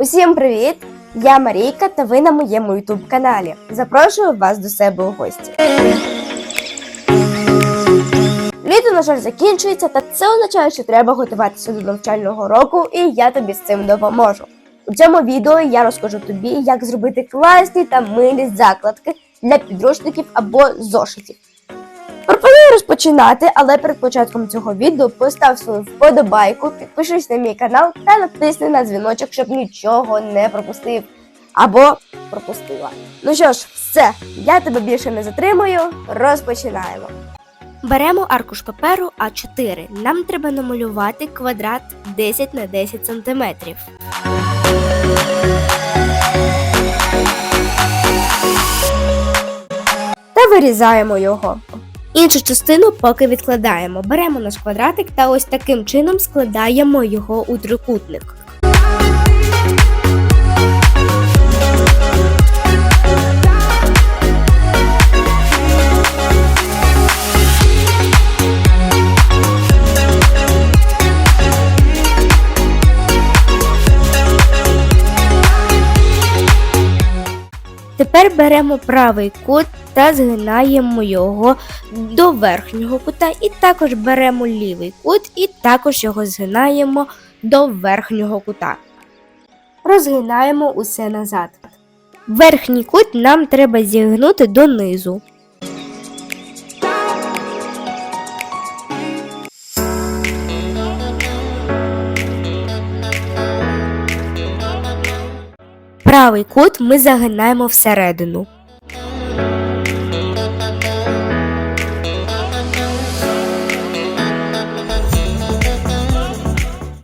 Усім привіт! Я Марійка та ви на моєму ютуб каналі. Запрошую вас до себе у гості. Літо, на жаль, закінчується, та це означає, що треба готуватися до навчального року, і я тобі з цим допоможу. У цьому відео я розкажу тобі, як зробити класні та милі закладки для підручників або зошитів. Розпочинати, але перед початком цього відео постав свою вподобайку, підпишись на мій канал та натисни на дзвіночок, щоб нічого не пропустив або пропустила. Ну що ж, все, я тебе більше не затримую. Розпочинаємо. Беремо аркуш паперу А4. Нам треба намалювати квадрат 10 на 10 см. Та вирізаємо його. Іншу частину поки відкладаємо. Беремо наш квадратик та ось таким чином складаємо його у трикутник. Тепер беремо правий кут та згинаємо його до верхнього кута, і також беремо лівий кут і також його згинаємо до верхнього кута. Розгинаємо усе назад. Верхній кут нам треба зігнути донизу. Правий кут ми загинаємо всередину.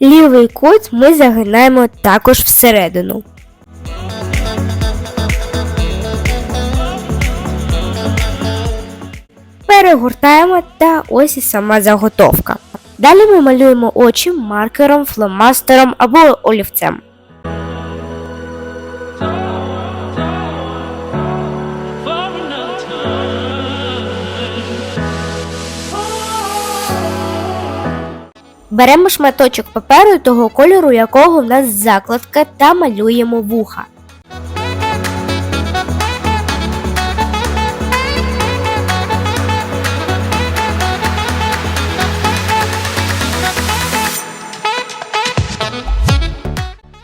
Лівий кут ми загинаємо також всередину. Перегортаємо та ось і сама заготовка. Далі ми малюємо очі маркером, фломастером або олівцем. Беремо шматочок паперу того кольору, якого в нас закладка, та малюємо вуха.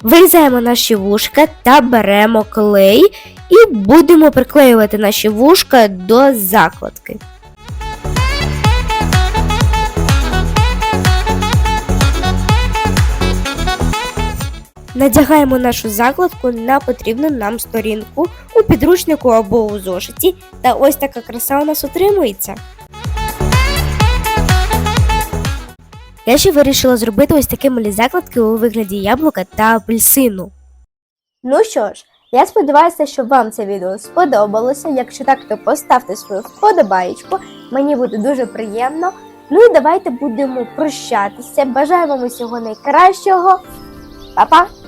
Вирізаємо наші вушка та беремо клей і будемо приклеювати наші вушка до закладки. Надягаємо нашу закладку на потрібну нам сторінку у підручнику або у зошиті, та ось така краса у нас отримується. Я ще вирішила зробити ось такі малі закладки у вигляді яблука та апельсину. Ну що ж, я сподіваюся, що вам це відео сподобалося. Якщо так, то поставте свою вподобаєчку. Мені буде дуже приємно. Ну і давайте будемо прощатися. Бажаю вам усього найкращого. Па-па!